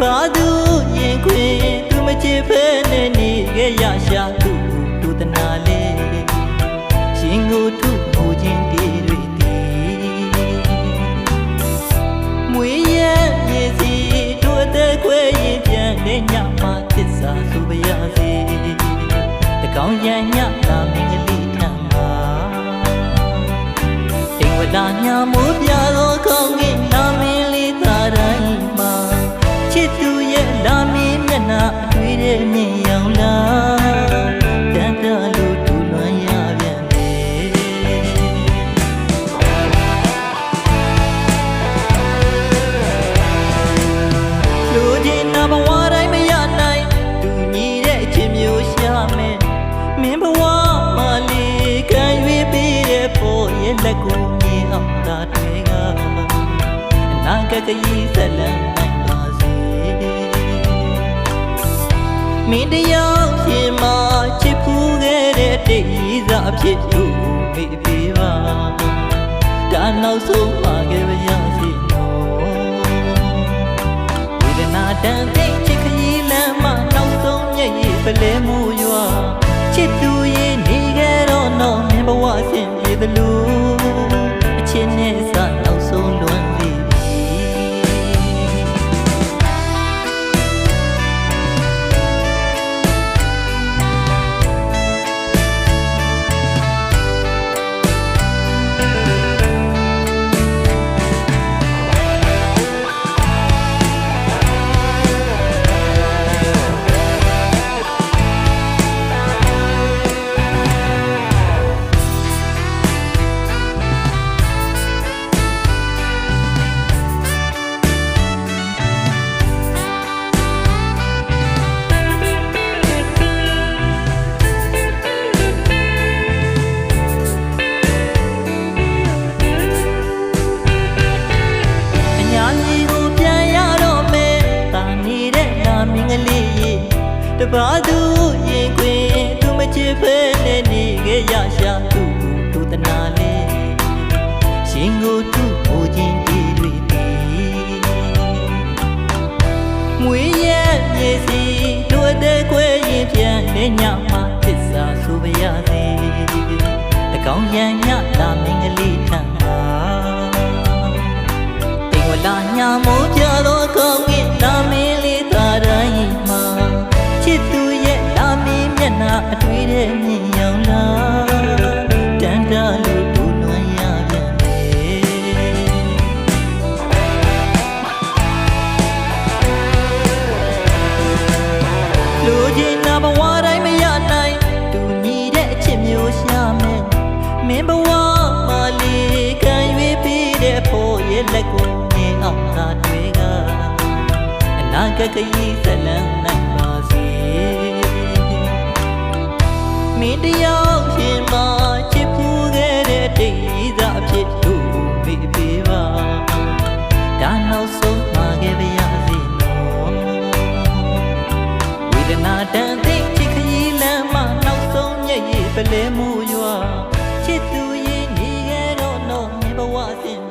ဘာသူရင်ခွင်သူမချစ်ဖဲနဲ့နေခဲ့ရရှာသူဒုတနာလေးရှင်ကိုထုမှုချင်းတည်တွေတည်မွေးရမြေစီတို့အသက်ခွဲရင်ပြန်တဲ့ညမှာသစ္စာဆိုပါရစေတကောင်ရညလာမင်းကလေးထံမှာအိမ်ဝလာညာမိုးပြ ရဲ့လက်ကိုမြင်အောင်သာတွေကအနာဂတ်ကကြီးဆက်လန်းနိုင်ပါစေမင်းတယောက်ရှင်မချစ်ဖူးခဲ့တဲ့တိတ်စားအဖြစ်သူမိပြေပါဒါနောက်ဆုံးပါခဲ့ပါရစေနော်ဝေဒနာတန်သိချစ်ခရီးလမ်းမနောက်ဆုံးမျက်ရည်ပလဲမှု တပါသူရင်ခွင်သူမချစ်ဖဲနဲ့နေခဲ့ရရှာသူသူတနာလေးရှင်ကိုသူ့ကိုချင်းတီးတွေတီးမွေးရဲ့မြေစီတို့တဲ့ခွဲရင်ပြန်တဲ့ညမှာသစ္စာဆိုပါရစေတကောင်ရန်ညလာမင်းကလေးထံမှာတိမ်ဝလာညာမိုးပြသောကောင်း အတွေ့တဲ့မြင်ရောင်လားတန်တလို့ဒူလွန်ရပြန်တယ်လူချင်းနာဘဝတိုင်းမရနိုင်သူညီတဲ့အချစ်မျိုးရှာမယ်မင်းဘဝမှာလေးခံ၍ပြီးတဲ့ဖို့ရဲ့လက်ကိုမြင်အောင်သာတွေကအနာဂတ်ကကြီးဆက်လန်းနိုင် တန်သိချစ်ခရီးလမ်းမှာနောက်ဆုံးမျက်ရည်ပလဲမှုရွာချစ်သူရင်ညီခဲ့တော့တော့မြေဘဝစဉ်